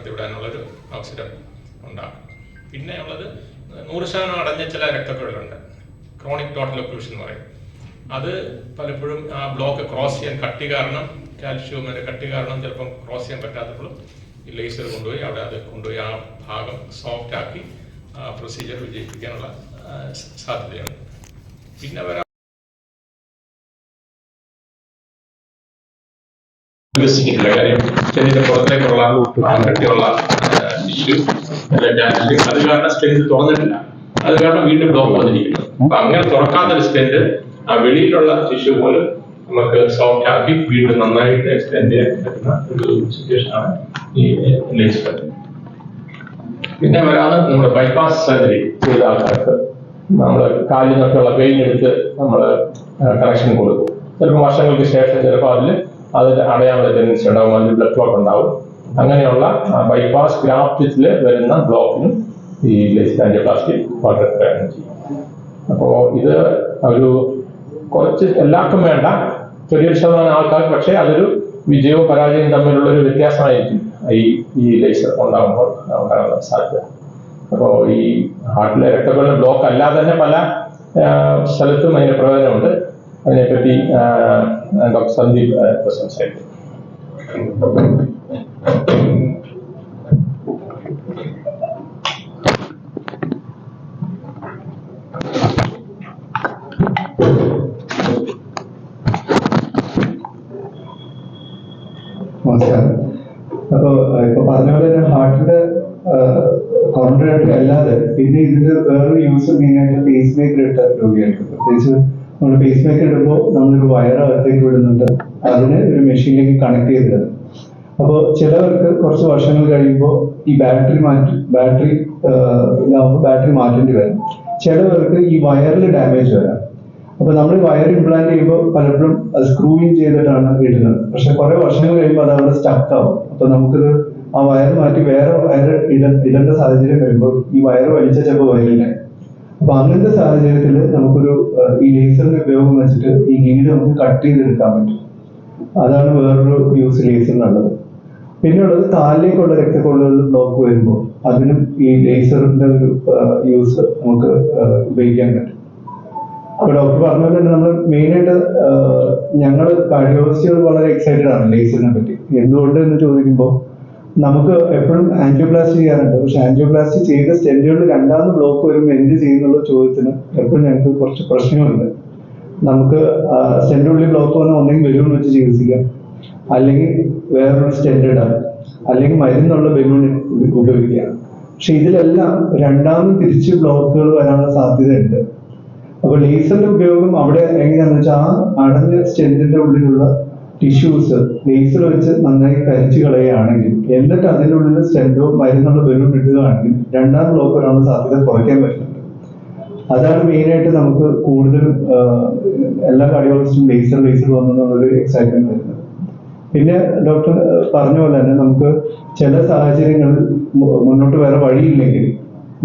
കടത്തിവിടാനുള്ളൊരു അവസരം ഉണ്ടാകും. പിന്നെ ഉള്ളത് നൂറ് ശതമാനം അടഞ്ഞ ചില രക്തക്കുഴലുണ്ട്. ക്രോണിക് ടോട്ടൽ ഒക്ലൂഷൻ എന്ന് പറയും. അത് പലപ്പോഴും ആ ബ്ലോക്ക് ക്രോസ് ചെയ്യാൻ കട്ടി കാരണം കാൽഷ്യം അതിന്റെ കട്ടി കാരണം ചിലപ്പം ക്രോസ് ചെയ്യാൻ പറ്റാത്തപ്പോഴും ഈ ലേസർ കൊണ്ടുപോയി അവിടെ അത് കൊണ്ടുപോയി ആ ഭാഗം സോഫ്റ്റ് ആക്കി പ്രൊസീജിയർ വിജയിപ്പിക്കാനുള്ള സാധ്യതയാണ് പിന്നെ വരാൻ വികസിക്കുന്നില്ല കാര്യം ചെന്നിന്റെ പുറത്തേക്കുള്ള കട്ടിയുള്ള അത് കാരണം സ്ട്രെങ്ത് തുറന്നിട്ടില്ല. അത് കാരണം വീണ്ടും ബ്ലോക്ക് വന്നിരിക്കുന്നു. അപ്പൊ അങ്ങനെ തുറക്കാത്ത സ്ട്രെങ്ത് ആ വെളിയിലുള്ള ടിഷ്യൂ പോലും നമുക്ക് സോഫ്റ്റ് ആക്കി വീണ്ടും നന്നായിട്ട് എക്സ്റ്റെൻഡ് ചെയ്യാൻ പറ്റുന്ന ഒരു സിറ്റുവേഷൻ ആണ് ഈ പിന്നെ വരാതെ നമ്മുടെ ബൈപ്പാസ് സർജറി ചെയ്ത ആൾക്കാർക്ക് നമ്മൾ കാലിൽ നിന്നൊക്കെയുള്ള പെയിൻ എടുത്ത് നമ്മൾ കണക്ഷൻ കൊടുക്കും. ചിലപ്പോൾ വർഷങ്ങൾക്ക് ശേഷം ചിലപ്പോൾ അതിൽ അതിൽ അടയാനുള്ള ടെൻഡൻസി ഉണ്ടാവും. അതിൽ ബ്ലഡ് ക്ലോട്ട് ഉണ്ടാവും. അങ്ങനെയുള്ള ബൈപ്പാസ് ഗ്രാഫ്റ്റിൽ വരുന്ന ബ്ലോക്കിന് ഈ ലെസ്റ്റാൻജിയോപ്ലാസ്റ്റി വളരെ പ്രയോജനം ചെയ്യും. അപ്പോൾ ഇത് ഒരു കുറച്ച് എല്ലാവർക്കും വേണ്ട ചെറിയൊരു ശതമാനം ആൾക്കാർ പക്ഷേ അതൊരു വിജയവും പരാജയവും തമ്മിലുള്ള ഒരു വ്യത്യാസമായിരിക്കും ഈ ഈ ലേസർ ഉണ്ടാകുമ്പോൾ ഉണ്ടാകുന്ന സാധ്യത. അപ്പോൾ ഈ ഹാർട്ടിലെ രക്തപ്പെടുന്ന ബ്ലോക്ക് അല്ലാതെ തന്നെ പല സ്ഥലത്തും അതിന് പ്രയോജനമുണ്ട്. അതിനെപ്പറ്റി ഡോക്ടർ സന്ദീപ് സംസാരിക്കും നമസ്കാരം. അപ്പൊ ഇപ്പൊ പറഞ്ഞ പോലെ തന്നെ ഹാർട്ടിന്റെ കോൺട്രാക്ട് അല്ലാതെ പിന്നെ ഇതിന്റെ വേറൊരു യൂസ് മെയിൻ ആയിട്ട് പേസ് മേക്കർ ഇട്ട രോഗികൾക്ക് പ്രത്യേകിച്ച് നമ്മൾ പേസ് മേക്കർ ഇടുമ്പോൾ നമ്മളൊരു വയർ അകത്തേക്ക് വിടുന്നുണ്ട്. അതിന് ഒരു മെഷീനിലേക്ക് കണക്ട് ചെയ്തിരുന്നത് അപ്പോൾ ചിലവർക്ക് കുറച്ച് വർഷങ്ങൾ കഴിയുമ്പോൾ ഈ ബാറ്ററി മാറ്റി ബാറ്ററി ഇതാകുമ്പോൾ ബാറ്ററി മാറ്റേണ്ടി വരും. ചിലവർക്ക് ഈ വയറിൽ ഡാമേജ് വരാം. അപ്പോൾ നമ്മൾ വയർ ഇംപ്ലാന്റ് ചെയ്യുമ്പോൾ പലപ്പോഴും അത് സ്ക്രൂയിൻ ചെയ്തിട്ടാണ് ഇടുന്നത്. പക്ഷെ കുറെ വർഷങ്ങൾ കഴിയുമ്പോൾ അത് അവിടെ സ്റ്റക്ക് ആവും. അപ്പൊ നമുക്കിത് ആ വയർ മാറ്റി വേറെ വയർ ഇട ഇടേണ്ട സാഹചര്യം വരുമ്പോൾ ഈ വയർ വലിച്ച ചിലപ്പോൾ വരില്ല. അപ്പൊ അങ്ങനത്തെ സാഹചര്യത്തിൽ നമുക്കൊരു ഈ ലേസറിന്റെ ഉപയോഗം വെച്ചിട്ട് ഈ നീഡ് നമുക്ക് കട്ട് ചെയ്തെടുക്കാൻ പറ്റും. അതാണ് വേറൊരു യൂസ് ലേസറിനുള്ളത്. പിന്നെ ഉള്ളത് കാലിലേക്കുള്ള രക്തക്കൊള്ളുകളിൽ ബ്ലോക്ക് വരുമ്പോൾ അതിനും ഈ ലേസറിന്റെ ഒരു യൂസ് നമുക്ക് ഉപയോഗിക്കാൻ പറ്റും. അപ്പൊ ഡോക്ടർ പറഞ്ഞ പോലെ തന്നെ നമ്മൾ മെയിൻ ആയിട്ട് ഞങ്ങൾ കാർഡിയോളജിസ്റ്റുകൾ വളരെ എക്സൈറ്റഡ് ആണ് ലേസറിനെ പറ്റി. എന്തുകൊണ്ട് എന്ന് ചോദിക്കുമ്പോൾ നമുക്ക് എപ്പോഴും ആൻജിയോപ്ലാസ്റ്റി ചെയ്യാറുണ്ട്. പക്ഷെ ആൻജിയോപ്ലാസ്റ്റി ചെയ്ത സ്റ്റെൻഡുകളിൽ രണ്ടാമത് ബ്ലോക്ക് വരുമ്പോൾ എന്ത് ചെയ്യുന്നുള്ള ചോദ്യത്തിന് എപ്പോഴും ഞങ്ങൾക്ക് കുറച്ച് പ്രശ്നമുണ്ട് നമുക്ക് സ്റ്റെൻഡുള്ളിൽ ബ്ലോക്ക് വന്നാൽ ഒന്നെങ്കിൽ ബലൂൺ വെച്ച് ചികിത്സിക്കാം. അല്ലെങ്കിൽ വേറൊരു സ്റ്റെന്റ് ഇടാം. അല്ലെങ്കിൽ മരുന്നുള്ള ബലൂൺ ഉപയോഗിക്കാം. പക്ഷെ ഇതിലെല്ലാം രണ്ടാമത് തിരിച്ച് ബ്ലോക്കുകൾ വരാനുള്ള സാധ്യതയുണ്ട്. അപ്പോൾ ലേസറിന്റെ ഉപയോഗം അവിടെ എങ്ങനെയാണെന്ന് വെച്ചാൽ ആ അടഞ്ഞ സ്റ്റെൻഡിന്റെ ഉള്ളിലുള്ള ടിഷ്യൂസ് ലേസർ വെച്ച് നന്നായി കരിച്ചു കളയുകയാണെങ്കിൽ എന്നിട്ട് അതിനുള്ളിൽ സ്റ്റെന്റോ മരുന്നുള്ള ബലൂൺ ഇടുകയാണെങ്കിൽ രണ്ടാം ബ്ലോക്ക് വരാനുള്ള സാധ്യത കുറയ്ക്കാൻ പറ്റുന്നുണ്ട്. അതാണ് മെയിനായിട്ട് നമുക്ക് കൂടുതലും എല്ലാ കാർഡിയോളജിസ്റ്റും ലേസർ ലേസർ വന്നെന്നുള്ളൊരു എക്സൈറ്റ്മെന്റ് വരുന്നത്. പിന്നെ ഡോക്ടർ പറഞ്ഞ പോലെ തന്നെ നമുക്ക് ചില സാഹചര്യങ്ങളിൽ മുന്നോട്ട് വേറെ വഴിയില്ലെങ്കിൽ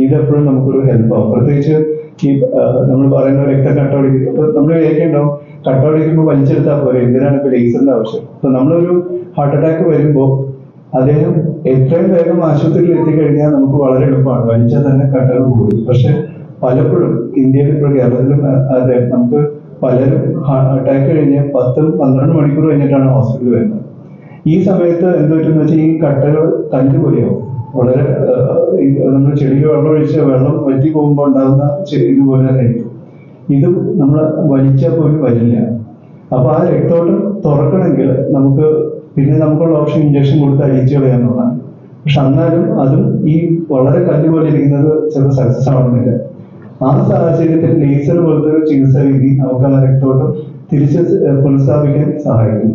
ഇതെപ്പോഴും നമുക്കൊരു ഹെൽപ്പ് ആവും. പ്രത്യേകിച്ച് ഈ നമ്മൾ പറയുന്ന രക്തം കട്ടപിടിക്കുന്നത് നമ്മൾ വിചാരിക്കണ്ടാവും കട്ടോടിക്കുമ്പോൾ വലിച്ചെടുത്താൽ പോരെ? എന്തിനാണ് ഇപ്പൊ ലേസറിന്റെ ആവശ്യം? അപ്പൊ നമ്മളൊരു ഹാർട്ട് അറ്റാക്ക് വരുമ്പോൾ അദ്ദേഹം എത്രയും വേഗം ആശുപത്രിയിൽ എത്തിക്കഴിഞ്ഞാൽ നമുക്ക് വളരെ എളുപ്പമാണ്. വലിച്ചാൽ തന്നെ കട്ടകൾ പോയി പക്ഷെ പലപ്പോഴും ഇന്ത്യയിൽ ഇപ്പോൾ കേരളത്തിലും അതെ നമുക്ക് പലരും അറ്റാക്ക് കഴിഞ്ഞ് പത്തും പന്ത്രണ്ട് മണിക്കൂർ കഴിഞ്ഞിട്ടാണ് ഹോസ്പിറ്റലിൽ വരുന്നത്. ഈ സമയത്ത് എന്ത് പറ്റുന്ന വെച്ചാൽ ഈ കട്ടകൾ കല്ല് പോലെയാവും വളരെ നമ്മൾ ചെടിയിൽ വെള്ളം ഒഴിച്ച് വെള്ളം വറ്റി പോകുമ്പോൾ ഉണ്ടാകുന്ന ഇതുപോലെ തന്നെ ഇത് നമ്മൾ വലിച്ചാൽ പോലും വരില്ല. അപ്പൊ ആ രക്തോട്ടം തുറക്കണമെങ്കിൽ നമുക്ക് പിന്നെ നമുക്കുള്ള ഓപ്ഷൻ ഇഞ്ചക്ഷൻ കൊടുത്ത് അഴിച്ചു കളയാന്നുള്ളതാണ് പക്ഷെ എന്നാലും അതും ഈ വളരെ കല്ല് പോലെ ഇരിക്കുന്നത് ചില സക്സസ് ആവുന്നില്ല ആ സാഹചര്യത്തിൽ ലേസർ പോലത്തെ ഒരു ചികിത്സാ രീതി നമുക്ക് ആ രക്തോട്ടം തിരിച്ച് പുനഃസ്ഥാപിക്കാൻ സഹായിക്കും.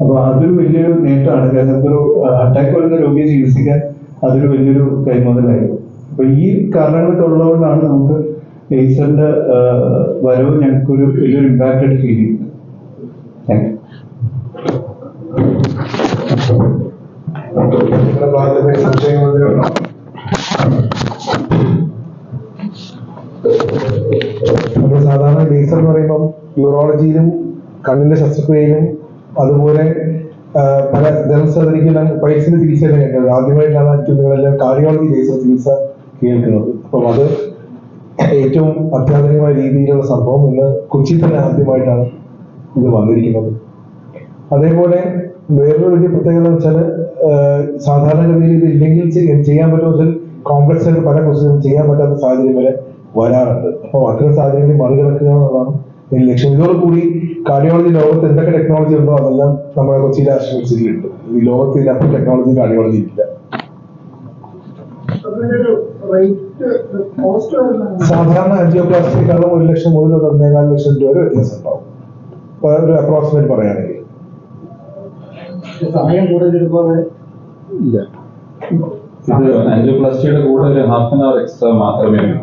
അപ്പൊ അതൊരു വലിയൊരു നേട്ടമാണ്. കാരണം നമുക്കൊരു അറ്റാക്ക് വരുന്ന രോഗിയെ ചികിത്സിക്കാൻ അതൊരു വലിയൊരു കൈമുതലായി. അപ്പൊ ഈ കാരണങ്ങളൊക്കെ ഉള്ളതുകൊണ്ടാണ് നമുക്ക് ലേസറിന്റെ വരവ് ഞങ്ങൾക്കൊരു വലിയൊരു ഇമ്പാക്ട് ആയിട്ട് ഫീൽ? അപ്പോൾ സാധാരണ ലേസർ എന്ന് പറയുമ്പം യൂറോളജിയിലും കണ്ണിന്റെ ശസ്ത്രക്രിയയിലും അതുപോലെ പല ജനറൽ സർജറിക്കെല്ലാം പൈസയുടെ ചികിത്സയെല്ലാം കേട്ടത് ആദ്യമായിട്ടാണ് എനിക്ക് നിങ്ങളെല്ലാം കാർഡിയോളജി ലേസർ ചികിത്സ കേൾക്കുന്നത് അപ്പം അത് ഏറ്റവും അത്യാധുനികമായ രീതിയിലുള്ള സംഭവം ഇന്ന് കൊച്ചി തന്നെ ആദ്യമായിട്ടാണ് ഇത് വന്നിരിക്കുന്നത്. അതേപോലെ വേറൊരു വലിയ പ്രത്യേകത എന്ന് വെച്ചാൽ സാധാരണഗതിയിൽ ഇത് ഇല്ലെങ്കിൽ ചെയ്യാൻ പറ്റുമെന്ന് വെച്ചാൽ കോംപ്ലക്സ് ആയിട്ട് പല ക്വസ്റ്റ്യനും ചെയ്യാൻ പറ്റാത്ത സാഹചര്യം വരെ വരാറുണ്ട്. അപ്പോൾ അത്തരം സാഹചര്യങ്ങൾ മറികടക്കുക എന്നുള്ളതാണ് ഈ ലക്ഷ്യം. ഇതോടുകൂടി കാർഡിയോളജി ലോകത്ത് എന്തൊക്കെ ടെക്നോളജി ഉണ്ടോ അതെല്ലാം നമ്മുടെ കൊച്ചിയിലെ ആശുപത്രിയിലുണ്ട് ഈ ലോകത്ത് ഇതിനകത്ത് ടെക്നോളജി കാർഡിയോളജി ഇല്ല അതിനൊരു റേറ്റ് കോസ്റ്റ് വരുന്നത് സാധാരണ ആൻജിയോപ്ലാസ്റ്റിക്കാളും ഒരു ലക്ഷം മുതൽ ഒരു ഒന്നേകാൽ ലക്ഷം രൂപ വരെ വ്യത്യാസം ഉണ്ടാവും. ഒരു അപ്രോക്സിമേറ്റ് പറയുകയാണെങ്കിൽ. സമയം കൂടുതലെടുക്കാതെ ഇല്ല. ഇത് ആൻജിയോപ്ലാസ്റ്റിയുടെ കൂടെ ഒരു ഹാഫ് ആൻ അവർ എക്സ്ട്രാ മാത്രമേ ഉള്ളൂ.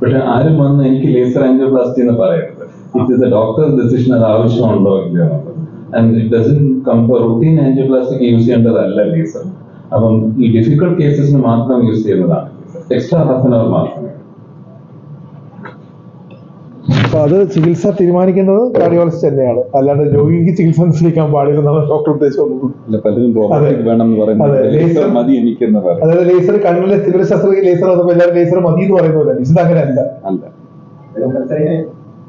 പക്ഷെ ആരും വന്ന് എനിക്ക് ലേസർ ആൻജിയോപ്ലാസ്റ്റി എന്ന് പറയരുത് it is a doctor decision അത് ആവശ്യമുണ്ടോ ഇല്ലയോ and it doesn't come routine angioplastic use ചെയ്യേണ്ടതല്ല ലേസർ അപ്പം ഈ ഡിഫിക്കൽട്ട് കേസസിന് മാത്രം യൂസ് ചെയ്യുന്നതാണ്. എക്സ്ട്രാ ഹാഫ് മാത്രം അവർ മാത്രമേ. അപ്പൊ അത് ചികിത്സ തീരുമാനിക്കുന്നത് കാർഡിയോളജിസ്റ്റ് തന്നെയാണ്. അല്ലാണ്ട് രോഗിക്ക് ചികിത്സ നിശ്ചയിക്കാൻ പാടില്ലെന്നാണ് ഡോക്ടർ ഉദ്ദേശിച്ചത് അതായത് ലേസർ കണ്ണിലെ തിമിര ശസ്ത്രക്രിയ ലേസർ വന്നപ്പോൾ എല്ലാവരും ലേസർ മതി എന്ന് പറയുന്നില്ല ഇത് അങ്ങനെയല്ല. അല്ല.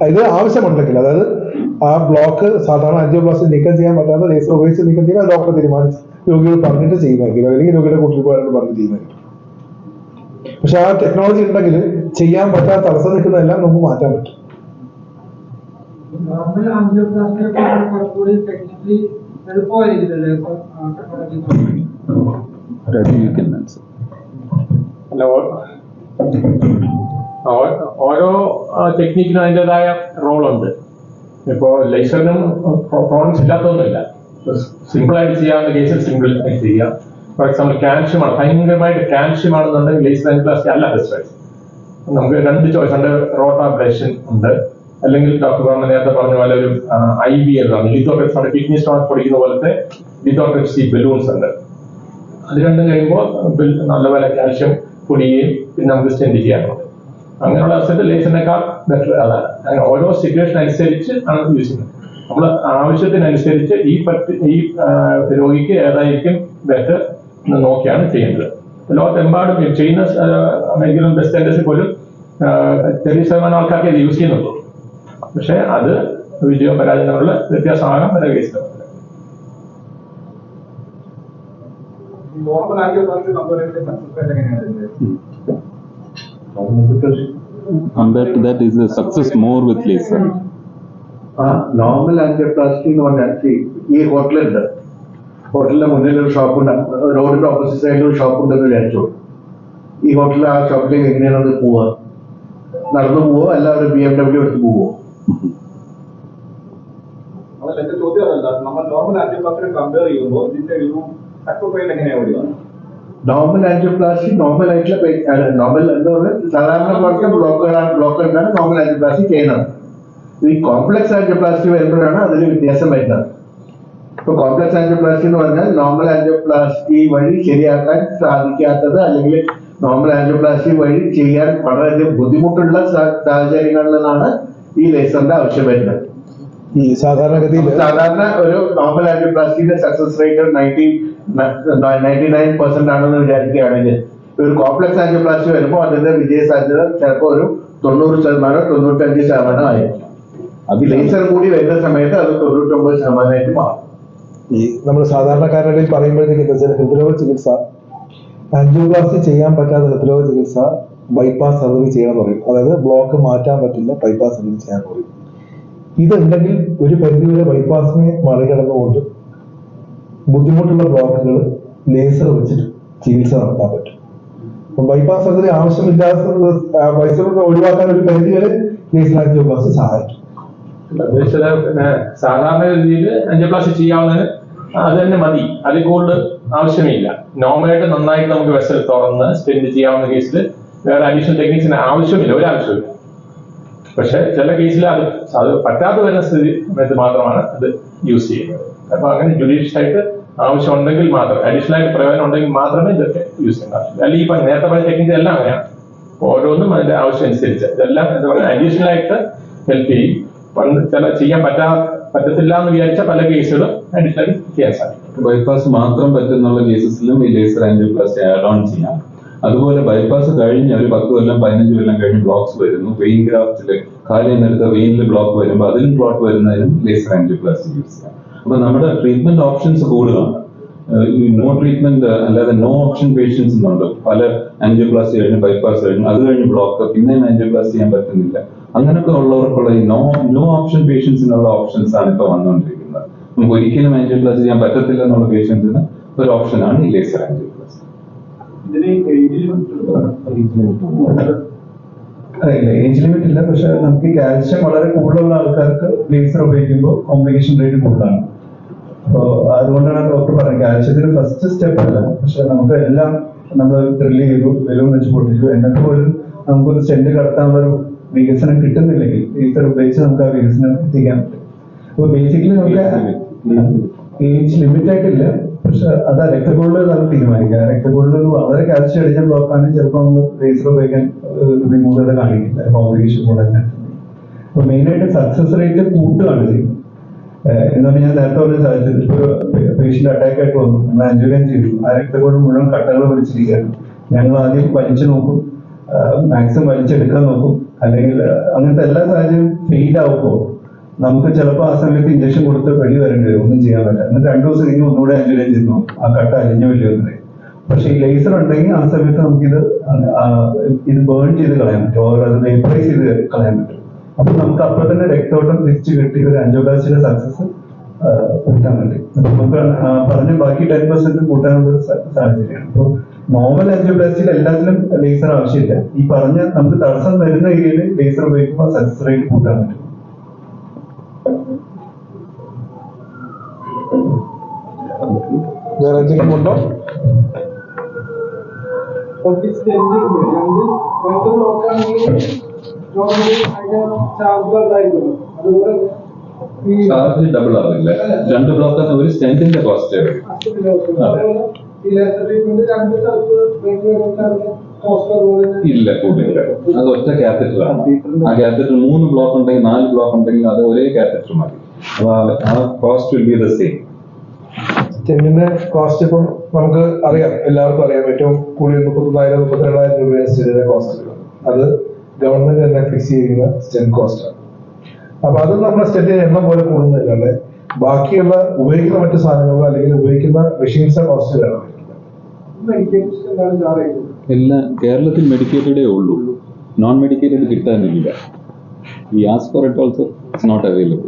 ഇത് ആവശ്യമുണ്ടെങ്കിൽ അതായത് ആ ബ്ലോക്ക് സാധാരണ അഞ്ചോ ബ്ലോസ് നീക്കം ചെയ്യാൻ പറ്റാതെ ലേസർ ഉപയോഗിച്ച് നീക്കം ചെയ്യാൻ ഡോക്ടർ തീരുമാനിച്ച്. രോഗിയോട് പറഞ്ഞിട്ട് ചെയ്യുന്നതായിരിക്കും. അല്ലെങ്കിൽ രോഗിയുടെ കൂട്ടിൽ പോയാലും പറഞ്ഞ് ചെയ്യുന്നതായിരിക്കും. പക്ഷെ ആ ടെക്നോളജി ഉണ്ടെങ്കിൽ ചെയ്യാൻ പറ്റാത്ത തടസ്സം നിൽക്കുന്നതെല്ലാം നമുക്ക് മാറ്റാൻ പറ്റും. ഹലോ ഓരോ ടെക്നിക്കിനും അതിന്റെതായ റോളുണ്ട് ഇപ്പോൾ ലേസറിനും പ്രോബ്ലംസ് ഇല്ലാത്തൊന്നുമില്ല സിമ്പിൾ ആയിട്ട് ചെയ്യാവുന്ന കേസിൽ സിമ്പിൾ ആയിട്ട് ചെയ്യാം. ഫോർ എക്സാമ്പിൾ കാൽഷ്യം ആണ്. ഭയങ്കരമായിട്ട് കാൽഷ്യം ആണെന്നുണ്ടെങ്കിൽ ലേസർ ആൻജിയോപ്ലാസ്റ്റി അല്ല ബെസ്റ്റ് നമുക്ക് രണ്ട് ചോയ്സ് ഉണ്ട് റോട്ട് അബ്ലേഷൻ ഉണ്ട്. അല്ലെങ്കിൽ ഡോക്ടർ പറഞ്ഞ നേരത്തെ പറഞ്ഞ പോലെ ഒരു ഐ ബി ആണ് ലിത്തോട്രിപ്സ് ആണ്. കിഡ്നി സ്റ്റോൺ പൊടിക്കുന്ന പോലത്തെ ലിത്തോട്രിപ്സി ബലൂൺസ് ഉണ്ട്. അത് രണ്ടും കഴിയുമ്പോൾ നല്ലപോലെ കാൽഷ്യം പൊടിയുകയും പിന്നെ നമുക്ക് സ്റ്റെൻഡ് ചെയ്യാറുണ്ട് അങ്ങനെയുള്ള അവസരത്തിൽ ലേസറിനേക്കാൾ ബെറ്റർ അതാണ് അങ്ങനെ ഓരോ സിറ്റുവേഷൻ അനുസരിച്ച് ആണ് യൂസ് ചെയ്യുന്നത്. നമ്മൾ ആവശ്യത്തിനനുസരിച്ച് ഈ പറ്റി ഈ രോഗിക്ക് ഏതായിരിക്കും ബെറ്റർ എന്ന് നോക്കിയാണ് ചെയ്യേണ്ടത്. ലോകത്തെമ്പാടും ചെയ്യുന്ന അമേരിക്കൻ ബെസ്റ്റ് സെന്റേഴ്സിൽ പോലും ചെറിയ ശതമാനം ആൾക്കാർക്ക് അത് യൂസ് ചെയ്യുന്നുള്ളൂ. പക്ഷേ അത് വിജയ പരാജയമുള്ള വ്യത്യാസമാകാം പല കേസിലും normal angioplasty compare success rate എങ്ങനെയാണ് ഇതിന്റെ? compared to that is the success more with laser ആ നോർമൽ ആൻജിയോപ്ലാസ്റ്റി എന്ന് പറഞ്ഞാൽ ഈ- ഹോട്ടലുണ്ട് ഹോട്ടലിന്റെ മുന്നിൽ ഒരു ഷോപ്പുണ്ട് റോഡിന്റെ ഓപ്പോസിറ്റ് സൈഡിൽ ഒരു ഷോപ്പ് ഉണ്ടെന്ന് വിചാരിച്ചു ഈ ഹോട്ടലിൽ ആ ഷോപ്പിലേക്ക് എങ്ങനെയാണ് അത് പോവുക നടന്നു പോവോ അല്ല ഒരു ബി എം ഡബ്ല്യു എടുത്ത് പോവോ അതല്ല എന്റെ ചോദ്യം അതല്ല നമ്മൾ നോർമൽ ആൻജിയോപ്ലാസ്റ്റിനെ കമ്പയർ ചെയ്യുമ്പോൾ ഇതിന്റെ ഒരു സക്സസ് എങ്ങനെയാണ് വരിക നോർമൽ ആൻജിയോപ്ലാസ്റ്റി നോർമൽ ആയിട്ടുള്ള നോർമൽ എന്താ പറയുക സാധാരണ ബ്ലോക്കുകളാണ് ബ്ലോക്കുകളാണ് നോർമൽ ആൻജിയോപ്ലാസ്റ്റി ചെയ്യുന്നത് ഈ കോംപ്ലക്സ് ആൻജിയോപ്ലാസ്റ്റി വരുമ്പോഴാണ് അതിന് വ്യത്യാസം വരുന്നത്. ഇപ്പൊ കോംപ്ലക്സ് ആൻജിയോപ്ലാസ്റ്റി എന്ന് പറഞ്ഞാൽ നോർമൽ ആൻജിയോപ്ലാസ്റ്റി വഴി ശരിയാക്കാൻ സാധിക്കാത്തത് അല്ലെങ്കിൽ നോർമൽ ആൻജിയോപ്ലാസ്റ്റി വഴി ചെയ്യാൻ വളരെയധികം ബുദ്ധിമുട്ടുള്ള സാ- സാഹചര്യങ്ങളിൽ നിന്നാണ് ഈ ലേസറിന്റെ ആവശ്യം വരുന്നത്. ഈ സാധാരണഗതിയിൽ സാധാരണ ഒരു normal ആൻജിയോപ്ലാസ്റ്റിന്റെ success rate ninety ninety nine percent ആണെന്ന് വിചാരിക്കുകയാണെങ്കിൽ ഒരു കോംപ്ലക്സ് ആൻജിയോപ്ലാസ്റ്റി വരുമ്പോൾ അതിന്റെ വിജയ സാധ്യത ചിലപ്പോൾ ഒരു തൊണ്ണൂറ് ശതമാനം തൊണ്ണൂറ്റഞ്ച് ശതമാനം ആയിരിക്കും. അത് ലേസർ കൂടി വരുന്ന സമയത്ത് അത് തൊണ്ണൂറ്റൊമ്പത് ശതമാനമായിട്ട് മാറും. ഈ നമ്മൾ സാധാരണക്കാരുടെ പറയുമ്പോഴത്തേക്ക് ഹൃദ്രോഗ ചികിത്സ ആൻജിയോപ്ലാസ്റ്റി ചെയ്യാൻ പറ്റാത്ത ഹൃദ്രോഗ ചികിത്സ ബൈപ്പാസ് സർജറി ചെയ്യണം പറയും. അതായത് ബ്ലോക്ക് മാറ്റാൻ പറ്റില്ല ബൈപ്പാസ് സർജറി ചെയ്യാൻ പറയും. ഇതുണ്ടെങ്കിൽ ഒരു പരിധിവരെ ബൈപ്പാസിനെ മറികടന്നുകൊണ്ട് ബുദ്ധിമുട്ടുള്ള ബ്ലോക്കുകൾ ലേസർ വെച്ചിട്ട് ചികിത്സ നടത്താൻ പറ്റും. അപ്പൊ ബൈപ്പാസ് സർജറി ആവശ്യമില്ലാത്ത ഒഴിവാക്കാൻ ഒരു പരിധിവരെ ലേസർ ആൻജിയോപ്ലാസ്റ്റി സഹായിക്കും. ഉദ്ദേശിച്ചത് പിന്നെ സാധാരണ രീതിയിൽ അഞ്ചപ്ലാസ്റ്റി ചെയ്യാവുന്നതിന് അത് തന്നെ മതി. അതിൽ കൂടുതൽ ആവശ്യമില്ല നോർമലായിട്ട് നന്നായിട്ട് നമുക്ക് വെസൽ തുറന്ന് സ്പെൻഡ് ചെയ്യാവുന്ന കേസിൽ വേറെ അഡീഷണൽ ടെക്നിക്സിന് ആവശ്യമില്ല ഒരു ആവശ്യമില്ല പക്ഷെ ചില കേസിൽ അത് അത് പറ്റാത്ത വരുന്ന സ്ഥിതി സമയത്ത് മാത്രമാണ് അത് യൂസ് ചെയ്യുന്നത്. അപ്പൊ അങ്ങനെ ജുഡീഷ്യസ് ആയിട്ട് ആവശ്യം ഉണ്ടെങ്കിൽ മാത്രം അഡീഷണൽ ആയിട്ട് പ്രയോജനം ഉണ്ടെങ്കിൽ മാത്രമേ ഇതൊക്കെ യൂസ് ചെയ്യേണ്ട ആവശ്യമില്ല അല്ലെങ്കിൽ ഇപ്പൊ നേരത്തെ പറഞ്ഞ ടെക്നീഷ്യൻ എല്ലാം അങ്ങനെയാണ്. ഓരോന്നും അതിന്റെ ആവശ്യം അനുസരിച്ച്. ഇതെല്ലാം എന്താ പറയുക അഡീഷണൽ ആയിട്ട് ഹെൽപ്പ് ചെയ്യും. ചില ചെയ്യാൻ പറ്റാ പറ്റത്തില്ല എന്ന് വിചാരിച്ച പല കേസുകളും അഡീഷണൽ ചെയ്യാൻ സാധിക്കും. ബൈപ്പാസ് മാത്രം പറ്റുന്നുള്ള കേസസിലും ഈ ലേസർ ആൻജിയോപ്ലാസ്റ്റി ആഡ് ഓൺ ചെയ്യാം. അതുപോലെ ബൈപ്പാസ് കഴിഞ്ഞ് ഒരു പത്ത് കൊല്ലം പതിനഞ്ച് കൊല്ലം കഴിഞ്ഞ് ബ്ലോക്സ് വരുന്നു. വെയിൻ ഗ്രാഫ്റ്റിൽ കാലിൽ നിന്നെടുത്ത വെയിനിൽ ബ്ലോക്ക് വരുമ്പോൾ അതിലും ബ്ലോക്ക് വരുന്നതിനും ലേസർ ആൻജിയോപ്ലാസ്റ്റി യൂസ് ചെയ്യാം. അപ്പൊ നമ്മുടെ ട്രീറ്റ്മെന്റ് ഓപ്ഷൻസ് കൂടുതലാണ്. നോ ട്രീറ്റ്മെന്റ് അല്ലാതെ നോ ഓപ്ഷൻ പേഷ്യൻസ് ഉണ്ട്. പല ആൻജിയോപ്ലാസ്റ്റി കഴിഞ്ഞ് ബൈപ്പാസ് കഴിഞ്ഞ് അത് കഴിഞ്ഞ് ബ്ലോക്ക് പിന്നെയും ആൻജിയോപ്ലാസ്റ്റി ചെയ്യാൻ പറ്റുന്നില്ല. അങ്ങനെയൊക്കെ ഉള്ളവർക്കുള്ള ഈ നോ നോ ഓപ്ഷൻ പേഷ്യൻസിനുള്ള ഓപ്ഷൻസ് ആണ് ഇപ്പൊ വന്നുകൊണ്ടിരിക്കുന്നത് നമുക്ക് ഒരിക്കലും ആൻജിയോപ്ലാസ്റ്റി ചെയ്യാൻ പറ്റത്തില്ല എന്നുള്ള പേഷ്യൻസിന് ഒരു ഓപ്ഷനാണ് ഈ ലേസർ ആൻജിയോപ്ലാസ്റ്റി അതെ ഏജ് ലിമിറ്റ് ഇല്ല. പക്ഷെ നമുക്ക് ഈ കാൽഷ്യം വളരെ കൂടുതലുള്ള ആൾക്കാർക്ക് ലേസർ ഉപയോഗിക്കുമ്പോൾ കോംപ്ലിക്കേഷൻ റേറ്റ് കൂടുതലാണ്. അപ്പോൾ അതുകൊണ്ടാണ് ഡോക്ടർ പറഞ്ഞത് കാൽഷ്യത്തിന് ഫസ്റ്റ് സ്റ്റെപ്പ് അല്ല. പക്ഷെ നമുക്ക് എല്ലാം നമ്മൾ ഡ്രില്ല് ചെയ്തു വെലും വെച്ച് പൊട്ടിച്ചു. എന്നിട്ട് പോലും നമുക്കൊരു സ്റ്റെൻഡ് കടത്താനുള്ള ഒരു വികസനം കിട്ടുന്നില്ലെങ്കിൽ ലേസർ ഉപയോഗിച്ച് നമുക്ക് ആ വികസനം എത്തിക്കാൻ പറ്റും. അപ്പോൾ ബേസിക്കലി നമുക്ക് ഏജ് ലിമിറ്റ് ആയിട്ടില്ല. പക്ഷെ അത് രക്തക്കൊള്ളിൽ അത് തീരുമാനിക്കാം ഒരു വളരെ കാശ് അടിച്ച ബ്ലോക്കാണ് ചിലപ്പോൾ നമ്മൾ ലേസർ ഉപയോഗിക്കാൻ വിമുഖത കാണിക്കില്ല കോംപ്ലിക്കേഷൻ കൂടെ തന്നെ. അപ്പൊ മെയിൻ ആയിട്ട് സക്സസ് റേറ്റ് കൂട്ടുകയാണ് ചെയ്യുന്നത്. എന്ന് എന്നാണ് ഞാൻ നേരത്തെ പറഞ്ഞ സാഹചര്യത്തിൽ ഇപ്പോൾ പേഷ്യന്റ് അറ്റാക്ക് ആയിട്ട് വന്നു. നമ്മൾ ആൻജോഗ്രാം ചെയ്തു. ആ രക്തഗോൾ മുഴുവൻ കട്ടകൾ പിടിച്ചിരിക്കുകയാണ് ഞങ്ങൾ ആദ്യം വലിച്ചു നോക്കും. മാക്സിമം വലിച്ചെടുക്കാൻ നോക്കും. അല്ലെങ്കിൽ അങ്ങനത്തെ എല്ലാ സാഹചര്യവും ഫെയിൽ നമുക്ക് ചിലപ്പോൾ ആ സമയത്ത് ഇഞ്ചക്ഷൻ കൊടുത്ത് വെളി വരേണ്ടി വരും. ഒന്നും ചെയ്യാൻ പറ്റില്ല. എന്നിട്ട് രണ്ടു ദിവസം കഴിഞ്ഞ് ഒന്നുകൂടെ ആൻജോഗ്രാം ചെയ്യുന്നു. ആ കട്ട അലിഞ്ഞു വലിയ പക്ഷെ ഈ ലേസർ ഉണ്ടെങ്കിൽ ആ സമയത്ത് നമുക്കിത് ഇത് ബേൺ ചെയ്ത് കളയാൻ പറ്റും. അത് വേപ്പറൈസ് ചെയ്ത് കളയാൻ പറ്റും. അപ്പൊ നമുക്ക് അപ്പൊ തന്നെ രക്തോട്ടം തിരിച്ചു കിട്ടി ഒരു അഞ്ചോഗ്ലാസിന്റെ സക്സസ് കൂട്ടാൻ പറ്റും നമുക്ക് പറഞ്ഞ ബാക്കി ടെൻ പെർസെന്റ് കൂട്ടാനുള്ള സാഹചര്യമാണ്. അപ്പോൾ നോർമൽ ആൻജിയോപ്ലാസ്റ്റിയിൽ എല്ലാത്തിനും ലേസർ ആവശ്യമില്ല. ഈ പറഞ്ഞ നമുക്ക് തടസ്സം വരുന്ന ഏരിയയിൽ ലേസർ ഉപയോഗിക്കുമ്പോൾ സക്സസ് റേറ്റ് കൂട്ടാൻ പറ്റും. വേറെ എന്തെങ്കിലും ഉണ്ടോ? ചാർജ് ഡബിൾ ആവില്ല രണ്ട് ബ്ലോക്ക് ഒരു സ്റ്റെന്റിന്റെ കോസ്റ്റ് ഇല്ല കൂടില്ല അത് ഒറ്റ catheter ആണ്. ആ കാത്തറ്റർ മൂന്ന് ബ്ലോക്ക് ഉണ്ടെങ്കിൽ നാല് ബ്ലോക്ക് ഉണ്ടെങ്കിൽ അത് ഒരേ കാത്തറ്റർ മതി. അപ്പൊ ആ- cost will be the same സ്റ്റെന്റിന്റെ cost ഇപ്പം നമുക്ക് അറിയാം എല്ലാവർക്കും അറിയാം. ഏറ്റവും കൂടുതൽ മുപ്പത്തൊന്നായിരം മുപ്പത്തിരണ്ടായിരം രൂപയാണ് സ്റ്റെന്റിന്റെ കോസ്റ്റ് അത് ഗവൺമെന്റ് തന്നെ ഫിക്സ് ചെയ്യുന്ന സ്റ്റെൻ കോസ്റ്റ് ആണ്. അപ്പൊ അത് നമ്മുടെ സ്റ്റെന്റിന്റെ എണ്ണം പോലെ കൂടുന്നില്ല അല്ലെ? ബാക്കിയുള്ള ഉപയോഗിക്കുന്ന മറ്റു സാധനങ്ങളോ അല്ലെങ്കിൽ ഉപയോഗിക്കുന്ന മെഷീൻസ് കോസ്റ്റ് വേണം മെഡിക്കേഷൻസ് എന്താണ് ഇതാറായിരിക്കും എല്ലാം കേരളത്തിൽ മെഡിക്കേറ്റഡേ ഉള്ളൂ. നോൺ മെഡിക്കേറ്റഡ് കിട്ടാനില്ല ഈ as for it also it's not available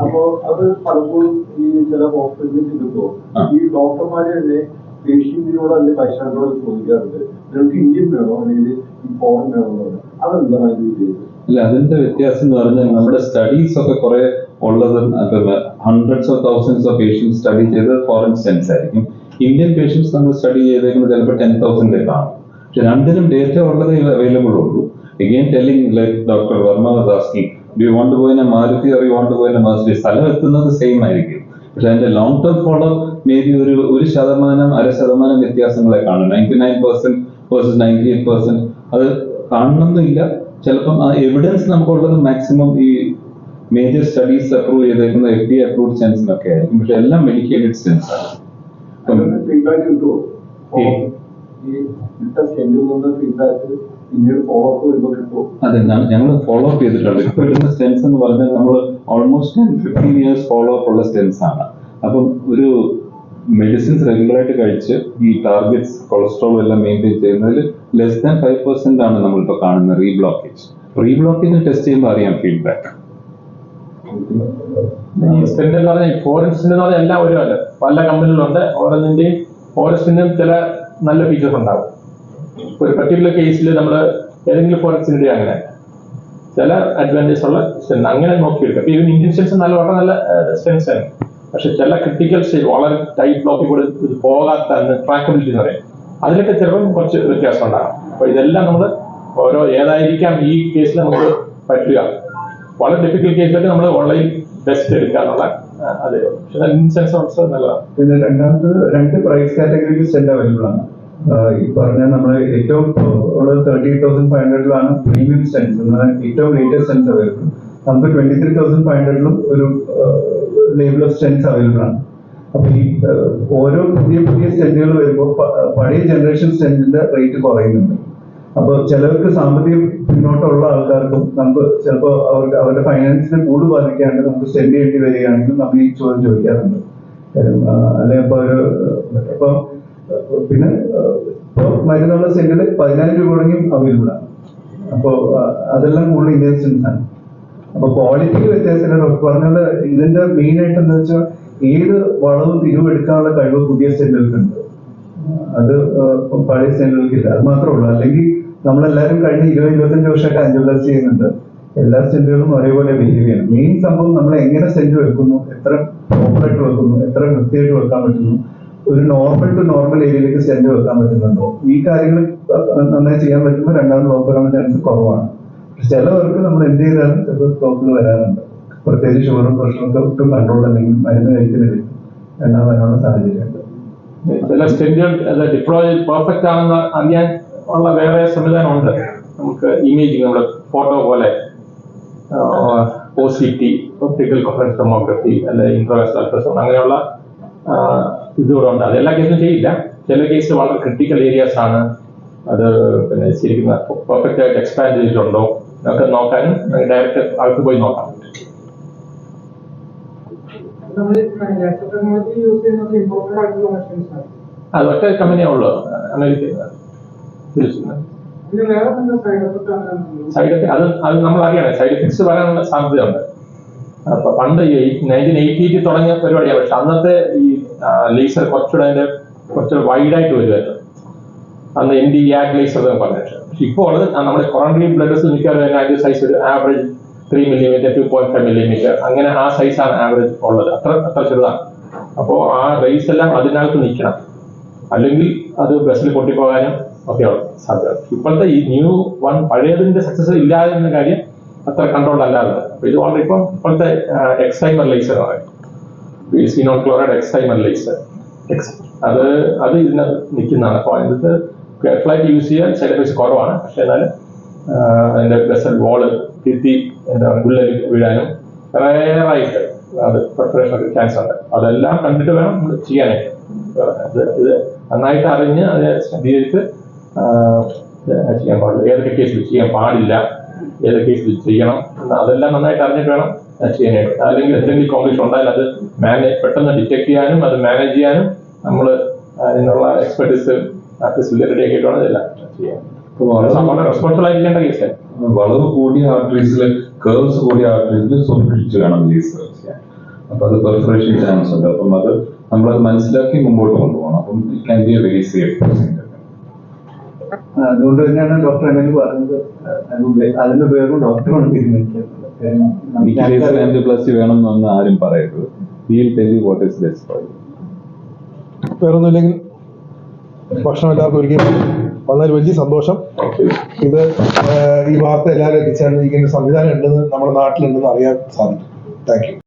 അപ്പോ അത് പലപ്പോഴും ഈ ചില ഹോസ്പിറ്റലിൽ ചെല്ലുമ്പോൾ. ഈ ഡോക്ടർമാര് തന്നെ പേഷ്യന്റിനോട് അല്ലെങ്കിൽ പേഷ്യന്റിനോട് ചോദിക്കാറുണ്ട് നിങ്ങൾക്ക് ഇന്ത്യൻ വേണോ? അല്ലെങ്കിൽ ഈ ഫോറിൻ വേണോ ഉദ്ദേശം അല്ല അതിന്റെ വ്യത്യാസം എന്ന് പറഞ്ഞാൽ നമ്മുടെ സ്റ്റഡീസ് ഒക്കെ കുറെ ഉള്ളത് hundreds of thousands of patients study ചെയ്ത് ഫോറിൻ സ്റ്റെൻസ് ആയിരിക്കും. ഇന്ത്യൻ പേഷ്യൻസ് നമ്മൾ സ്റ്റഡി ചെയ്തേക്കുന്നത് ചിലപ്പോൾ ടെൻ തൗസൻഡ് കാണും. പക്ഷെ രണ്ടിനും ഡേറ്റ ഉള്ളതേ അവൈലബിൾ ഉള്ളൂ. Again telling like doctor Varma to go in a Maruti അറി വോണ്ട് a Mercedes സ്ഥലം എത്തുന്നത് സെയിം ആയിരിക്കും. പക്ഷെ അതിന്റെ long term follow may be ഒരു ഒരു ശതമാനം അര ശതമാനം വ്യത്യാസങ്ങളെ കാണും. Ninety nine percent versus ninety eight percent അത് കാണണമെന്നില്ല. ചിലപ്പം ആ എവിഡൻസ് നമുക്കുള്ളത് മാക്സിമം ഈ മേജർ സ്റ്റഡീസ് അപ്രൂവ് ചെയ്തേക്കുന്ന എഫ് ഡി അപ്രൂവ്ഡ് സ്റ്റെൻസിനൊക്കെ ആയിരിക്കും. പക്ഷെ എല്ലാം മെഡിക്കേറ്റഡ് സ്റ്റെൻസ് അതെന്താണ്? ഞങ്ങൾ ഫോളോ അപ്പ് ചെയ്തിട്ടുണ്ട്. ഇപ്പൊ ഇടുന്ന സ്റ്റെൻസ് എന്ന് പറഞ്ഞാൽ നമ്മൾ almost ten fifteen years follow up ഉള്ള സ്റ്റെൻസ് ആണ്. അപ്പം ഒരു മെഡിസിൻസ് റെഗുലർ ആയിട്ട് കഴിച്ച് ഈ ടാർഗറ്റ്സ് കൊളസ്ട്രോൾ എല്ലാം മെയിന്റെയിൻ ചെയ്യുന്നതിൽ ലെസ് ദാൻ ഫൈവ് പെർസെന്റ് ആണ് നമ്മളിപ്പോൾ കാണുന്ന റീബ്ലോക്കേജ് റീബ്ലോക്കേജ് ടെസ്റ്റ് ചെയ്യുമ്പോൾ അറിയാം ഫീഡ്ബാക്ക് സ്പെൻഡ് എന്ന് പറഞ്ഞാൽ ഫോറിൻ എല്ലാം പല കമ്പനികളുണ്ട്. ഓരോന്നിന്റെയും ഓരോ ചില നല്ല ഫീച്ചേഴ്സ് ഉണ്ടാവും. ഒരു പർട്ടിക്കുലർ കേസിൽ നമ്മൾ ഏതെങ്കിലും ഫോറിൻ അങ്ങനെ. ചില അഡ്വാന്റേജ് ഉള്ള അങ്ങനെ നോക്കിയെടുക്കാം. ഇവൻ ഇന്ത്യൻ സ്റ്റെൻസ് നല്ല വളരെ നല്ല സ്പെൻസ് ആണ്. പക്ഷെ ചില ക്രിട്ടിക്കൽ സ്റ്റേജ് വളരെ ടൈറ്റ് ബ്ലോക്കിൽ കൂടെ ഇത് പോകാത്ത ട്രാക്കബിലിറ്റി എന്ന് പറയും അതിലൊക്കെ ചിലപ്പം കുറച്ച് വ്യത്യാസം ഉണ്ടാകും. അപ്പൊ ഇതെല്ലാം നമ്മൾ ഓരോ ഏതായിരിക്കാം ഈ കേസിൽ നമുക്ക് പറ്റുക. വളരെ ഡിഫിക്കൽട്ട് കേസിലൊക്കെ നമ്മൾ ഓൺലൈൻ ടെസ്റ്റ് എന്നുള്ള അതെ പക്ഷെ ഇൻസെൻസ് ഓൾസോ നല്ലതാണ്. പിന്നെ രണ്ടാമത്തത് രണ്ട് പ്രൈസ് കാറ്റഗറിയിൽ സ്റ്റെൻഡ് അവൈലബിൾ ആണ്. ഈ പറഞ്ഞ നമ്മൾ ഏറ്റവും ഉള്ളത് തേർട്ടി തൗസൻഡ് ഫൈവ് ഹൺഡ്രഡിലാണ് പ്രീമിയം സെൻസ് ഏറ്റവും ലേറ്റസ്റ്റ് സെൻസ് അവൈലബിൾ നമുക്ക് ട്വന്റി ത്രീ തൗസൻഡ് ഫൈവ് ഹൺഡ്രഡിലും ഒരു ലേബിൾ ഓഫ് സ്റ്റെൻസ് അവൈലബിൾ ആണ്. അപ്പൊ ഈ ഓരോ പുതിയ പുതിയ സ്റ്റെന്റുകൾ വരുമ്പോൾ പഴയ ജനറേഷൻ സ്റ്റെന്റിന്റെ റേറ്റ് കുറയുന്നുണ്ട്. അപ്പൊ ചിലർക്ക് സാമ്പത്തിക പിന്നോട്ടുള്ള ആൾക്കാർക്കും നമുക്ക് ചിലപ്പോൾ അവർക്ക് അവരുടെ ഫൈനാൻസിനെ കൂടുതൽ ബാധിക്കാണ്ട് നമുക്ക് സ്റ്റെൻഡ് ചെയ്യേണ്ടി വരികയാണെങ്കിൽ നമ്മൾ ഈ ചോദ്യം ചോദിക്കാറുണ്ട്. അല്ലെ അപ്പൊ അല്ലെങ്കിൽ ഇപ്പൊ ഒരു ഇപ്പൊ പിന്നെ ഇപ്പൊ മരുന്നുള്ള സെന്റിൽ പതിനായിരം രൂപ തുടങ്ങി അവൈലബിൾ ആണ്. അപ്പോ അതെല്ലാം കൂടുതൽ ഇന്ത്യൻ സ്റ്റെൻസ് ആണ്. അപ്പൊ ക്വാളിറ്റിക്ക് വ്യത്യാസം ഡോക്ടർ പറഞ്ഞത് ഇതിന്റെ മെയിൻ ആയിട്ട് എന്താ വെച്ചാൽ ഏത് വളവും തിരിവെടുക്കാനുള്ള കഴിവ് പുതിയ സെന്റുകൾക്കുണ്ട് അത് പഴയ സ്റ്റെന്റുകൾക്കില്ല അത് മാത്രമേ ഉള്ളൂ. അല്ലെങ്കിൽ നമ്മളെല്ലാരും കഴിഞ്ഞ ഇരുപത് ഇരുപത്തഞ്ച് വർഷമായിട്ട് അഞ്ചോപ്ലാസ്റ്റി ചെയ്യുന്നുണ്ട്. എല്ലാ സെല്ലുകളും ഒരേപോലെ ബിഹേവ് ചെയ്യണം. മെയിൻ സംഭവം നമ്മൾ എങ്ങനെ സെല്ല് വെക്കുന്നു എത്ര പ്രോപ്പറായിട്ട് വെക്കുന്നു എത്ര കൃത്യമായിട്ട് വെക്കാൻ പറ്റുന്നു ഒരു നോർമൽ ടു നോർമൽ ഏരിയയിലേക്ക് സെല്ല് വെക്കാൻ പറ്റുന്നുണ്ടോ? ഈ കാര്യങ്ങൾ നന്നായി ചെയ്യാൻ പറ്റുമ്പോൾ രണ്ടാമത് ലോക്ക് വരാനുള്ള ചാൻസ് കുറവാണ്. ചിലവർക്ക് നമ്മൾ എന്ത് ചെയ്താലും ചിലപ്പോൾ പ്രോബ്ലം വരാറുണ്ട്. പ്രത്യേകിച്ച് ഷുഗറും പ്രഷറൊക്കെ ഒട്ടും കൺട്രോൾ അല്ലെങ്കിൽ മരുന്ന് കഴിക്കുന്നില്ല. എണ്ണ വരാനുള്ള സാഹചര്യമുണ്ട്. ചില സ്റ്റെൻഡുകൾ അത് ഡിപ്ലോയ് പെർഫെക്റ്റ് ആണെന്ന് അറിയാൻ ഉള്ള വേറെ സംവിധാനമുണ്ട്. നമുക്ക് ഇമേജിങ് നമ്മുടെ ഫോട്ടോ പോലെ. O C T optical coherence tomography അല്ലെ ഇൻട്രോവെസ് അൾട്രാസൗണ്ട് അങ്ങനെയുള്ള ഇതുകൂടെ ഉണ്ട്. അത് എല്ലാ കേസിലും ചെയ്യില്ല. ചില കേസ് വളരെ ക്രിട്ടിക്കൽ ഏരിയാസ് ആണ്. അത് പിന്നെ ശരിക്കും പെർഫെക്റ്റ് ആയിട്ട് എക്സ്പാൻഡ് ചെയ്തിട്ടുണ്ടോ? ഒക്കെ നോക്കാനും ഡയറക്റ്റ് അകത്ത് പോയി നോക്കാം. അത് ഒറ്റ കമ്പനിയേ ഉള്ളൂ. സൈഡ് എഫക്ട് അത് അത് നമ്മൾ അറിയണം. സൈഡ് എഫക്ട്സ് വരാനുള്ള സാധ്യതയുണ്ട്. അപ്പൊ പണ്ട് ഈ നയന്റീൻ എയ്റ്റിയിൽ തുടങ്ങിയ പരിപാടിയാണ്. പക്ഷെ അന്നത്തെ ഈ ലേസർ കുറച്ചുകൂടെ അതിന്റെ കുറച്ചുകൂടെ വൈഡായിട്ട് വരുമായിരുന്നു. അന്ന് എം ഡി ആഗ്ലൈസർ പറഞ്ഞിട്ട് പക്ഷെ ഇപ്പോൾ ഉള്ളത് നമ്മുടെ കൊറോണറി ബ്ലഡ്സ് മിക്കവാറും അതിന്റെ സൈസ് ഒരു average three millimetre two point five millimetre അങ്ങനെ ആ സൈസാണ് ആവറേജ് ഉള്ളത്. അത്ര അത്ര ചെറുതാണ്. അപ്പോൾ ആ റേസ് എല്ലാം അതിനകത്ത് നിൽക്കണം. അല്ലെങ്കിൽ അത് ബസ്സിൽ പൊട്ടിപ്പോകാനും ഒക്കെയുള്ള സാധ്യത ഇപ്പോഴത്തെ ഈ ന്യൂ വൺ പഴയതിന്റെ സക്സസ് ഇല്ലാതെ എന്ന കാര്യം അത്ര കൺട്രോൾ അല്ലാതെ ഇത് വളരെ ഇപ്പം ഇപ്പോഴത്തെ എക്സൈമർ ലൈസർ പറയും. സിനോൺ ക്ലോറൈഡ് എക്സൈമർ ലൈസർ അത് അത് ഇതിനകത്ത് നിൽക്കുന്നതാണ്. അപ്പോൾ അതിനകത്ത് കെയർഫുള്ളായിട്ട് യൂസ് ചെയ്യാൻ സൈഡ് എഫക്ട്സ് കുറവാണ്. പക്ഷെ എന്നാലും ആ, അതിന്റെ ബസൽ വോൾ തിരുത്തി എന്താ ഉള്ളിൽ വീഴാനും റയറായിട്ട് അത് പ്രിപ്പറേഷൻ ചാൻസ് ഉണ്ട്. അതെല്ലാം കണ്ടിട്ട് വേണം നമ്മൾ ചെയ്യാനായിട്ട്. അത് ഇത് നന്നായിട്ട് അറിഞ്ഞ് അതിനെ ശ്രദ്ധീകരിച്ച് ചെയ്യാൻ പാടില്ല. ഏതൊക്കെ കേസിൽ ചെയ്യാൻ പാടില്ല ഏതൊക്കെ കേസിൽ ചെയ്യണം അതെല്ലാം നന്നായിട്ട് അറിഞ്ഞിട്ട് വേണം ചെയ്യാനായിട്ട്. അല്ലെങ്കിൽ എന്തെങ്കിലും കോംപ്ലിക്കേഷൻ ഉണ്ടായാൽ അത് മാനേജ് പെട്ടെന്ന് ഡിറ്റക്ട് ചെയ്യാനും അത് മാനേജ് ചെയ്യാനും നമ്മൾ അതിനുള്ള എക്സ്പെർട്ടീസ് റെഡി ഇതെല്ലാം ചെയ്യാൻ റെസ്പോൺസിബിൾ ആയിരിക്കേണ്ട കേസ് വളവ് കൂടിയ ആർട്ടറീസിൽ കേർവ്സ് കൂടിയ ആർട്ടറീസിൽ സൂക്ഷിച്ച് വേണം ചെയ്യാൻ. അപ്പൊ അത് പെർഫറേഷൻ ചാൻസ് ഉണ്ട്. അപ്പം അത് നമ്മളത് മനസ്സിലാക്കി മുമ്പോട്ട് കൊണ്ടുപോകണം. അപ്പം it can be a very safe procedure അതുകൊണ്ട് തന്നെയാണ് ഡോക്ടർ എന്നെ പറഞ്ഞത്. അതിന്റെ ഉപ- അതിന്റെ ഉപയോഗം ഡോക്ടറാണ് തീരുമാനിക്കുന്നത് വേണം എന്നൊന്നും ആരും പറയരുത്. വേറൊന്നുമില്ലെങ്കിൽ ഭക്ഷണം ഒരുക്കി വന്നതിൽ വലിയ സന്തോഷം. ഇത് ഈ വാർത്ത എല്ലാവരും ഒരു സംവിധാനം ഉണ്ടെന്ന് നമ്മുടെ നാട്ടിലുണ്ടെന്ന് അറിയാൻ സാധിക്കും. താങ്ക്